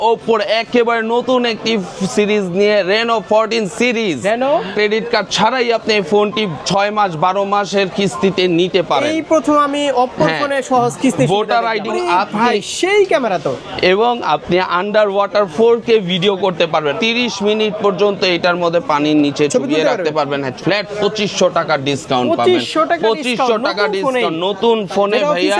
ওপোর একেবারে নতুন একটি সিরিজ নিয়ে Reno fourteen series? Credit card ছাড়াই আপনি এই ফোনটি ছয় মাস বারো মাসের কিস্তিতে নিতে পারেন এই প্রথম আমি হ্যাঁ। ফোনে সহজ কিস্তি ID দেখলাম। আপনি- সেই ক্যামেরা তো এবং আপনি under water four K video করতে পারবেন তিরিশ মিনিট পর্যন্ত এটার মধ্যে পানির নিচে ছবি চুবিয়ে রাখতে পারবেন হ্যাঁ ফ্ল্যাট পঁচিশশো টাকার ডিসকাউন্ট পাবেন 2500 টাকা পঁচিশশো টাকা ডিসকাউন্ট নতুন ফোনে ভাইয়া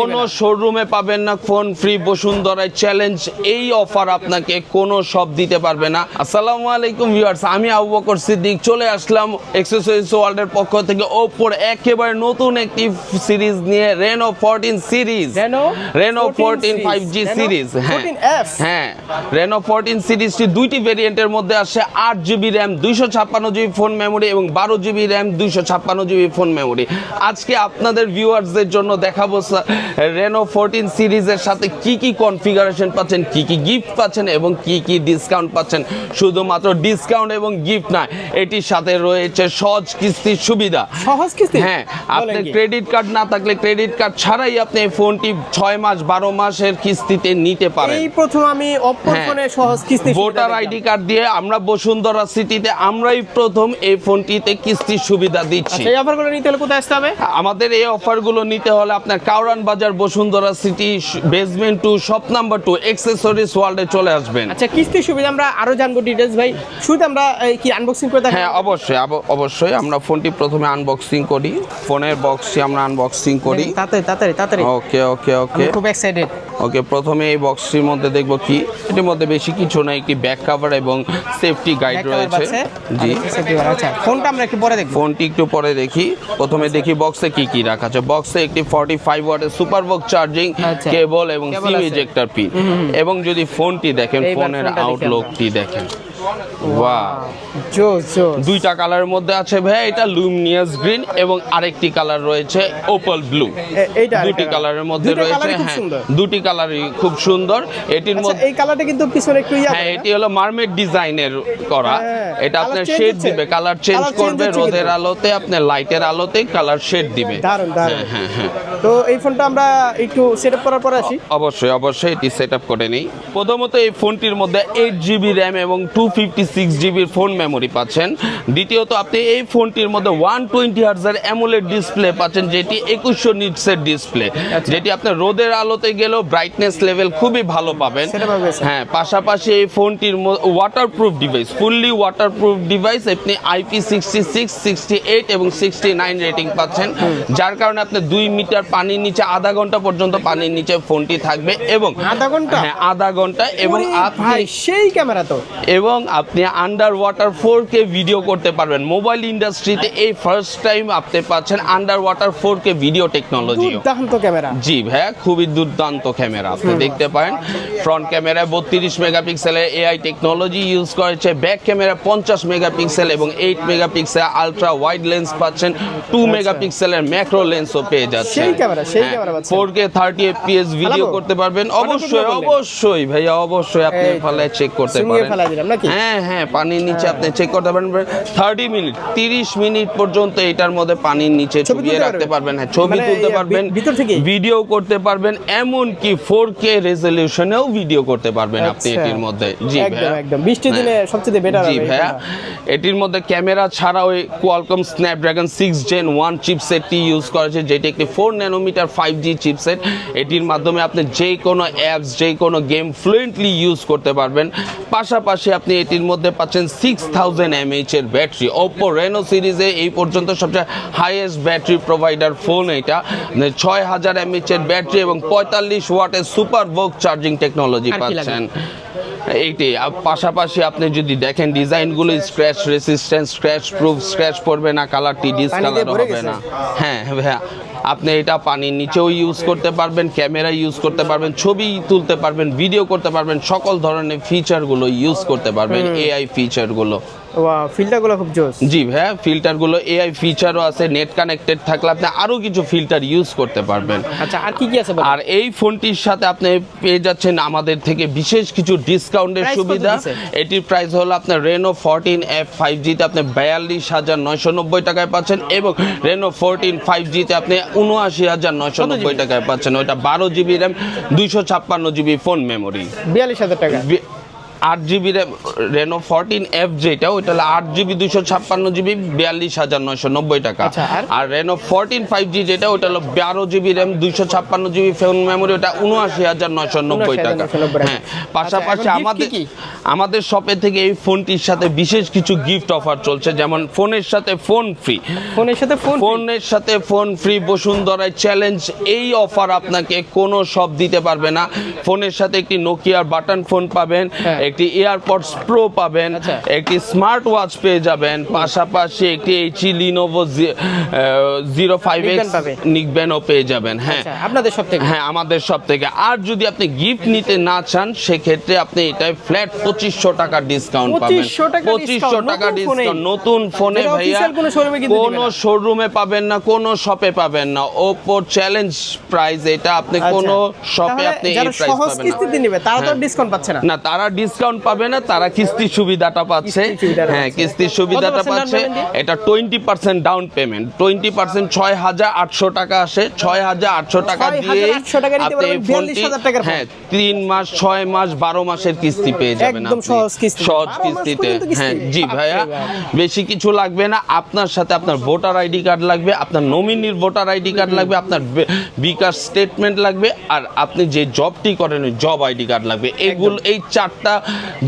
কোনো। শোরুমে পাবেন না ফোন ফ্রি বসুন্ধরায় চ্যালেঞ্জ এই অফার আপনাকে কোনো সব দিতে পারবে না। আসসালামু আলাইকুম ভিউয়ার্স আমি আবু বকর সিদ্দিক চলে আসলাম এক্সেসরিজ ওয়ার্ল্ডের পক্ষ থেকে ওপোর একেবারে নতুন একটি সিরিজ নিয়ে Reno fourteen series Reno 14 fourteen five G series হ্যাঁ। 14F হ্যাঁ রেনো ফোরটিন সিরিজটি দুইটি ভেরিয়েন্টের মধ্যে আসে আট জিবি র্যাম দুইশো ছাপ্পান্ন জিবি ফোন মেমোরি এবং বারো জিবি র্যাম দুইশো ছাপ্পান্ন জিবি ফোন মেমোরি আজকে আপনাদের ভিউয়ার্সদের জন্য দেখাবো রেনো ফোরটিন সিরিজের সাথে কি কি কনফিগারেশন পাচ্ছেন কি কি গিফট পাচ্ছেন এবং কি কি ডিসকাউন্ট পাচ্ছেন? শুধুমাত্র ডিসকাউন্ট এবং গিফট নয় এটির সাথে রয়েছে সহজ কিস্তির সুবিধা। সহজ কিস্তি? হ্যাঁ আপনার ক্রেডিট কার্ড না থাকলে ক্রেডিট কার্ড ছাড়াই আপনি এই ফোনটি ছয় মাস বারো মাসের কিস্তিতে নিতে পারেন। এই প্রথম আমি হ্যাঁ। ফোনে সহজ কিস্তি ভোটার আইডি কার্ড দিয়ে আমরা বসুন্ধরা সিটিতে আমরাই প্রথম এই ফোনটিতে কিস্তির সুবিধা দিচ্ছি। আচ্ছা এই অফারগুলো নিতে হলে কোথায় আসতে হবে? আমাদের এই অফারগুলো নিতে হলে আপনার Karwan Bazar Bashundhara city basement two shop number two accessories ওয়ার্ল্ডে চলে আসবেন। আচ্ছা কিস্তির সুবিধা আমরা আরও জানব ডিটেলস ভাই। শুরুতে আমরা কি আনবক্সিং করে হ্যাঁ অবশ্যই অবশ্যই। আমরা ফোনটি প্রথমে আনবক্সিং করি। ফোনের বক্সটি আমরা আনবক্সিং করি। তাড়াতাড়ি তাড়াতাড়ি তাড়াতাড়ি। ওকে ওকে ওকে খুব এক্সাইটেড ওকে প্রথমে এই বক্সটির মধ্যে দেখব কি? এটির মধ্যে বেশি কিছু না একটি ব্যাক কভার এবং সেফটি গাইড রয়েছে। জি। আচ্ছা ফোনটা আমরা একটু পরে দেখব। ফোনটি একটু পরে দেখি। প্রথমে দেখি বক্সে কি কি রাখা আছে। বক্সে একটি 45 ওয়াটের সুপার বক্স চার্জিং আচ্ছা। কেবল এবং সিম। ইজেক্টর পিন এবং যদি ফোনটি দেখেন ফোনের। আউটলুকটি দেখেন দুইটা কালারের মধ্যে আছে ভাইয়া এটা লুমিনিয়াস গ্রিন এবং আরেকটি কালার রয়েছে ওপাল ব্লু এইটা দুটি কালারের মধ্যে রয়েছে হ্যাঁ দুটি কালারই খুব সুন্দর। এটির আচ্ছা মধ্যে এই কালারটা কিন্তু পিছনে একটু ইয়া হ্যাঁ এটি হলো মার্মেড ডিজাইনের করা। হ্যাঁ, এটা আপনার শেড দিবে কালার চেঞ্জ করবে রোদের আলোতে আপনার লাইটের আলোতে কালার শেড দিবে। দারুণ দারুণ হ্যাঁ হ্যাঁ হ্যাঁ। তো এই ফোনটা আমরা একটু সেটআপ করার পর আসি। অবশ্যই অবশ্যই এটি সেট আপ করে নিই। প্রথমত এই ফোনটির মধ্যে এইট জিবি র্যাম এবং টু ফিফটি সিক্স জিবির ফোন মেমোরি পাচ্ছেন দ্বিতীয়ত আপনি এই ফোনটির মধ্যে ওয়ান টোয়েন্টি হার্জার অ্যামোলেড ডিসপ্লে পাচ্ছেন যেটি একুশশো নিটসের ডিসপ্লে আচ্ছা। যেটি আপনার রোদের আলোতে গেলেও ব্রাইটনেস লেভেল খুবই ভালো পাবেন। হ্যাঁ পাশাপাশি এই ফোনটির waterproof device fully waterproof device আপনি IP sixty six sixty eight এবং সিক্সটি নাইন রেটিং পাচ্ছেন যার কারণে আপনি দুই মিটার পানির নিচে আধা ঘণ্টা পর্যন্ত পানির নিচে ফোনটি থাকবে এবং আধা ঘণ্টা? হ্যাঁ আধা ঘণ্টা এবং আপনি সেই ক্যামেরা তো এবং আপনি under water four K video করতে পারবেন। মোবাইল ইন্ডাস্ট্রিতে এই ফার্স্ট টাইম আপনি পাচ্ছেন under water four K video technology দুর্দান্ত ক্যামেরা। জি ভাইয়া খুবই দুর্দান্ত ক্যামেরা। আপনি দেখতে পারেন ফ্রন্ট ক্যামেরায় বত্রিশ মেগাপিক্সেলের এআই টেকনোলজি ইউজ করেছে ব্যাক ক্যামেরা পঞ্চাশ মেগাপিক্সেল এবং eight megapixel ultra wide lens পাচ্ছেন টু মেগাপিক্সেলের ম্যাক্রো লেন্সও পেয়ে যাচ্ছে সেই camera, সেই camera পাচ্ছেন। Four K thirty FPS video করতে পারবেন। অবশ্যই অবশ্যই ভাইয়া অবশ্যই আপনি ফলে চেক করতে পারেন। দিলাম নাকি? হ্যাঁ হ্যাঁ পানির নিচে আপনি চেক করতে পারবেন থার্টি মিনিট তিরিশ মিনিট পর্যন্ত এটার মধ্যে পানির নিচে ছবিয়ে রাখতে পারবেন? হ্যাঁ ছবি মানে তুলতে পারবেন ভিতর? ভিডিও করতে পারবেন এমন কি ফোর কে রেজলিউশনেও ভিডিও করতে পারবেন আপনি আচ্ছা। এটির মধ্যে জি একদম বৃষ্টির দিনে হ্যাঁ। সবচেয়ে বেটার জি ভাইয়া এটির মধ্যে ক্যামেরা ছাড়া ওই Qualcomm Snapdragon six gen one চিপসেটটি use করেছে যেটি একটি four nanometer five G chipset এটির মাধ্যমে আপনি যে কোনো অ্যাপস যে কোনো গেম ফ্লুয়েন্টলি ইউজ করতে পারবেন পাশাপাশি আপনি এটির মধ্যে পাচ্ছেন সিক্স থাউজেন্ড এমএইচ এর ব্যাটারি ওপো রেনো সিরিজে এই পর্যন্ত সবচেয়ে হাইয়েস্ট ব্যাটারি প্রোভাইডার ফোন এটা। ছয় হাজার এমএইচ এর ব্যাটারি এবং পঁয়তাল্লিশ ওয়াটের সুপার ভোক চার্জিং টেকনোলজি? পাচ্ছেন। এইটি পাশাপাশি আপনি যদি দেখেন ডিজাইনগুলো scratch resistant scratch proof scratch পড়বে না কালারটি ডিসকালার হবে না। হ্যাঁ হ্যাঁ। আপনি এটা পানির নিচেও ইউজ করতে পারবেন ক্যামেরা ইউজ করতে পারবেন ছবি তুলতে পারবেন ভিডিও করতে পারবেন সকল ধরনের ফিচারগুলো ইউজ করতে পারবেন এআই ফিচারগুলো ফিল্টারগুলো খুব জোস। জি ভাইয়া ফিল্টারগুলো এআই ফিচারও আছে নেট কানেক্টেড থাকলে আপনি কিছু ফিল্টার ইউজ করতে পারবেন। আচ্ছা আর কি কি আছে আর এই ফোনটির সাথে আপনি পেয়ে যাচ্ছেন আমাদের থেকে বিশেষ কিছু ডিসকাউন্টের সুবিধা। এটির প্রাইস হলো আপনার রেনো ফোরটিন এফ ফাইভ জিতে আপনি বিয়াল্লিশ হাজার নয়শো নব্বই টাকায় পাচ্ছেন এবং রেনো ফোরটিন ফাইভ জিতে আপনি উনআশি হাজার নয়শো নব্বই টাকায় পাচ্ছেন। ওইটা বারো জিবি র্যাম দুইশো ছাপ্পান্ন জিবি ফোন মেমোরি বিয়াল্লিশ হাজার টাকা। আট জিবি রেনো ফোরটিন এফ যেটা ওইটা আট জিবি দুশো ছাপ্পান্ন জিবি বিয়াল্লিশ হাজার নয়শো নব্বই টাকা আচ্ছা, আর? রেনো ফোরটিন ফাইভ জি যেটা ওটা হলো বারো জিবি র্যাম দুইশো ছাপ্পান্ন জিবি ফোন মেমোরি ওটা উনআশি হাজার নয়শো নব্বই টাকা হ্যাঁ পাশাপাশি আচ্ছা, আমাদের? আমাদের শপে থেকে এই ফোনটির সাথে বিশেষ কিছু গিফট অফার চলছে যেমন ফোনের সাথে ফোন ফ্রি ফোনের সাথে ফোন ফোনের সাথে ফোন ফ্রি বসুন্ধরায় চ্যালেঞ্জ এই অফার আপনাকে কোনো সব দিতে পারবে না ফোনের সাথে একটি নোকিয়ার বাটন ফোন পাবেন হ্যাঁ। একটি এয়ারপডস প্রো পাবেন আচ্ছা। একটি স্মার্ট ওয়াচ পেয়ে যাবেন পাশাপাশি একটি এইচি লিনোভো জিরো ফাইভ এক্স। নিকবেনও পেয়ে যাবেন হ্যাঁ আচ্ছা আপনাদের সব থেকে হ্যাঁ আমাদের সব থেকে আর যদি আপনি গিফট নিতে না চান সেক্ষেত্রে আপনি এটাই ফ্ল্যাট পঁচিশশো টাকা ডিসকাউন্ট পাবেন পঁচিশশো টাকা ডিসকাউন্ট নতুন ফোনে ভাইয়া কোনো। শোরুমে পাবেন না কোনো শপে পাবেন না ওপো চ্যালেঞ্জ প্রাইস এটা আপনি আচ্ছা। কোনো শপে আপনি এই প্রাইস পাবেন না তারা তো হ্যাঁ। ডিসকাউন্ট পাচ্ছে না না তারা ডিসকাউন্ট পাবে না তারা কিস্তির সুবিধাটা পাচ্ছে। হ্যাঁ। কিস্তির সুবিধাটা পাচ্ছে। এটা twenty percent down payment twenty percent ছয় হাজার আটশো টাকা আসে। ছয় হাজার আটশো টাকা দিয়ে আপনি ফোনটি 42,000 টাকার ফোন। হ্যাঁ তিন মাস ছয় মাস বারো মাসের কিস্তি পেয়ে যাবেন সহজ কিস্তি। সহজ 12 মাস কিস্তিতে। হ্যাঁ জি ভাইয়া বেশি কিছু লাগবে না। আপনার সাথে আপনার ভোটার আইডি কার্ড লাগবে আপনার নমিনির ভোটার আইডি কার্ড লাগবে আপনার বিকাশ স্টেটমেন্ট লাগবে আর আপনি যে জবটি করেন ওই জব আইডি কার্ড লাগবে। এগুলো এই চারটা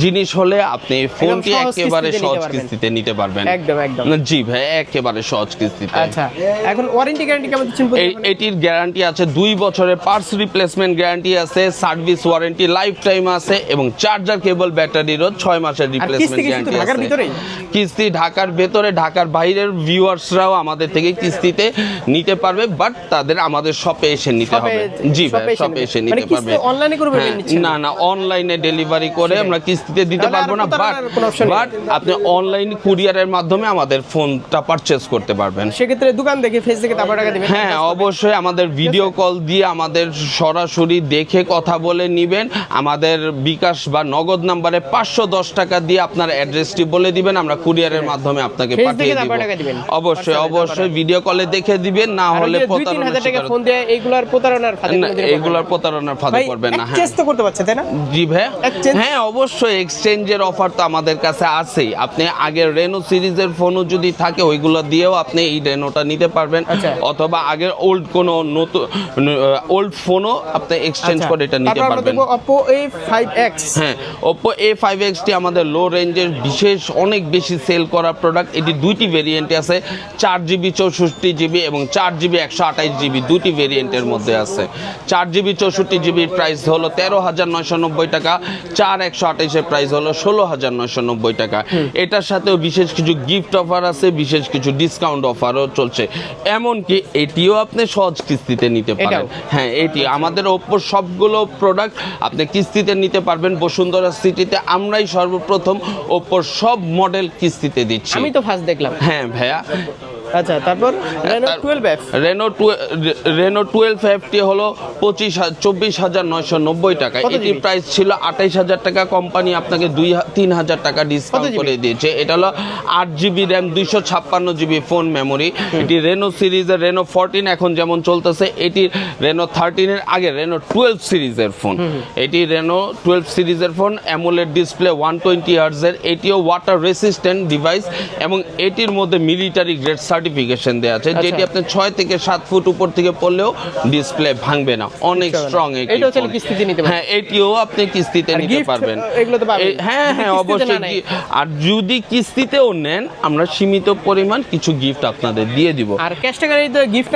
জিনিস হলে আপনি ফোনটি একেবারে সহজ কিস্তিতে নিতে পারবেন। একদম, একদম। না, জি ভাই একেবারে সহজ কিস্তিতে। আচ্ছা এখন ওয়ারেন্টি গ্যারান্টি কেমন দিচ্ছেন এটির গ্যারান্টি আছে দুই বছরের পার্টস রিপ্লেসমেন্ট গ্যারান্টি আছে সার্ভিস ওয়ারেন্টি লাইফ টাইম আছে এবং চার্জার কেবল ব্যাটারিরও ছয় মাসের রিপ্লেসমেন্ট গ্যারান্টি ঢাকার আছে। কিস্তি ঢাকার ভেতরে ঢাকার বাইরের ভিউয়ার্সরাও আমাদের থেকে কিস্তিতে নিতে পারবে বাট তাদের আমাদের শপে এসে নিতে হবে। জি ভাই শপে এসে মানে নিতে পারবে। online এ করে হ্যাঁ? না না অনলাইনে ডেলিভারি করে আমরা কিস্তিতে দিতে পারব না বাট। বাট আপনি অনলাইন কুরিয়ারের মাধ্যমে আমাদের ফোনটা পারচেজ করতে পারবেন। সেক্ষেত্রে দোকান দেখে ফেস দেখে তারপর টাকা দিবেন। হ্যাঁ অবশ্যই আমাদের ভিডিও কল দিয়ে আমাদের সরাসরি দেখে কথা বলে নিবেন। আমাদের বিকাশ বা নগদ নাম্বারে পাঁচশো দশ টাকা দিয়ে আপনার অ্যাড্রেসটি বলে দিবেন। আমরা কুরিয়ারের মাধ্যমে আপনাকে পাঠিয়ে দিব। অবশ্যই অবশ্যই ভিডিও কলে দেখে দিবেন না হলে টাকা ফোন দিয়ে এইগুলার প্রতারণার ফাঁদে এগুলার। প্রতারণার ফাঁদে পড়বেন না হ্যাঁ। তো করতে পারছে তাই না? জি ভাই। হ্যাঁ অবশ্যই এক্সচেঞ্জের অফার তো আমাদের কাছে আছেই। আপনি আগের রেনো সিরিজের ফোনও যদি থাকে ওইগুলো দিয়েও আপনি এই রেনোটা নিতে পারবেন। আচ্ছা। অথবা আগের ওল্ড কোনো নতুন ওল্ড ফোনও আপনি এক্সচেঞ্জ আচ্ছা, করে এটা নিতে পারবেন। Oppo A5X হ্যাঁ এ ফাইভ এক্সটি আমাদের লো রেঞ্জের বিশেষ অনেক বেশি সেল করা প্রোডাক্ট এটি দুইটি ভেরিয়েন্টে আছে চার জিবি চৌষট্টি জিবি এবং চার জিবি একশো আঠাইশ জিবি দুটি ভেরিয়েন্টের মধ্যে আছে। চার জিবি চৌষট্টি জিবির প্রাইস হলো তেরো হাজার নয়শো নব্বই টাকা চার একশো আঠাইশের প্রাইস হলো ষোলো হাজার নয়শো নব্বই টাকা। এটার সাথেও বিশেষ কিছু গিফট অফার আছে বিশেষ কিছু ডিসকাউন্ট অফারও চলছে। এমনকি এটিও আপনি সহজ কিস্তিতে নিতে পারেন। হ্যাঁ এটি আমাদের ওপ্পোর সবগুলো প্রোডাক্ট আপনি কিস্তিতে নিতে পারবেন। বসুন্ধরা সিটিতে আমরাই সর্বপ্রথম ওপ্পোর সব মডেল কিস্তিতে দিচ্ছি। আমি তো ফার্স্ট দেখলাম। হ্যাঁ ভাইয়া। আচ্ছা তারপর Reno তার- 12F রেনো রেনো টুয়েলভ এফটি হলো পঁচিশ চব্বিশ হাজার নয়শো নব্বই টাকা। এটির প্রাইস ছিল আঠাইশ হাজার টাকা। কোম্পানি আপনাকে দুই তিন হাজার টাকা ডিসকাউন্ট করে দিয়েছে। এটা হলো আট জিবি র্যাম দুইশো ছাপ্পান্ন জিবি ফোন মেমোরি এটি রেনো সিরিজের রেনো ফোরটিন এখন যেমন চলতেছে এটি রেনো থার্টিনের আগে রেনো টুয়েলভ সিরিজের ফোন এটি রেনো টুয়েলভ সিরিজের phone AMOLED display one twenty হার্জের এটিও ওয়াটার রেসিস্ট্যান্ট ডিভাইস এবং এটির মধ্যে মিলিটারি গ্রেড সার্টিফিকেশন দেওয়া আছে আচ্ছা। যেটি আপনি ছয় থেকে সাত ফুট উপর থেকে পড়লেও ডিসপ্লে ভাঙবে না। অনেক স্ট্রং। হ্যাঁ এটিও আপনি কিস্তিতে নিতে পারবেন। হ্যাঁ হ্যাঁ অবশ্যই আর যদি কিস্তিতেও নেন আমরা সীমিত পরিমাণ কিছু গিফট আপনাদের দিয়ে দিব। আর ক্যাশ টাকা গিফট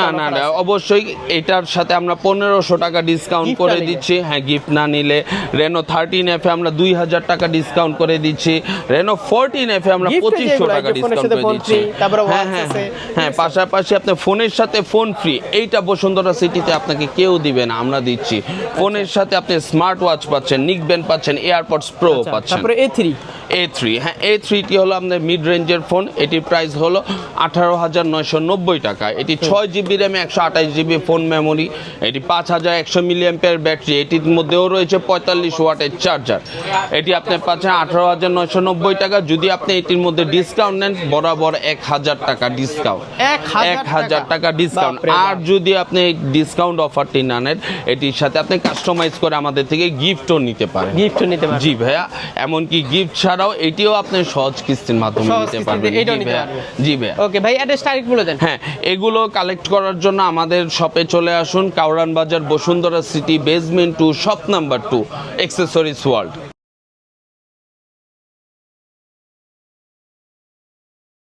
না না না অবশ্যই এটার সাথে আমরা পনেরোশো টাকা ডিসকাউন্ট করে দিচ্ছি। হ্যাঁ গিফট না নিলে রেনো থার্টিন এফে আমরা দুই হাজার টাকা ডিসকাউন্ট করে দিচ্ছি। রেনো ফোরটিন এফে আমরা পঁচিশশো টাকা ডিসকাউন্ট করে দিচ্ছি। তারপরে হ্যাঁ হ্যাঁ হ্যাঁ। হ্যাঁ, পাশাপাশি আপনি ফোনের সাথে ফোন ফ্রি এইটা বসুন্ধরা সিটিতে আপনাকে কেউ দিবে না আমরা দিচ্ছি। ফোনের সাথে আপনি স্মার্ট ওয়াচ পাচ্ছেন নিক পাচ্ছেন এয়ারপডস প্রো পাচ্ছেন। আচ্ছা, তারপরে এ থ্রি এ থ্রি হ্যাঁ এ থ্রিটি হলো আপনার মিড রেঞ্জের ফোন এটির প্রাইস হলো আঠারো হাজার নয়শো নব্বই টাকা। এটি ছয় জিবি র্যামে একশো আঠাশ জিবি ফোন মেমোরি এটি পাঁচ হাজার একশো মিলিয়াম্পের ব্যাটারি এটির মধ্যেও রয়েছে পঁয়তাল্লিশ ওয়াটের চার্জার এটি আপনি পাচ্ছেন আঠারো হাজার নয়শো নব্বই টাকা। যদি আপনি এটির মধ্যে ডিসকাউন্ট নেন বরাবর এক হাজার টাকা ডিসকাউন্ট এক হাজার টাকা। ডিসকাউন্ট আর যদি আপনি ডিসকাউন্ট অফারটি না নেন এটির সাথে আপনি কাস্টমাইজ করে আমাদের থেকে গিফটও নিতে পারেন। গিফট নিতে পারবেন জি ভাইয়া এমনকি গিফট ছাড়াও এটিও আপনি সহজ কিস্তির মাধ্যমে নিতে পারবেন। জি ভাইয়া পারবেন। জি ভাইয়া। ওকে ভাই অ্যাড্রেস তারিখ বলে দেন। হ্যাঁ এগুলো কালেক্ট করার জন্য আমাদের শপে চলে আসুন Karwan Bazar Bashundhara city basement two shop number two accessories world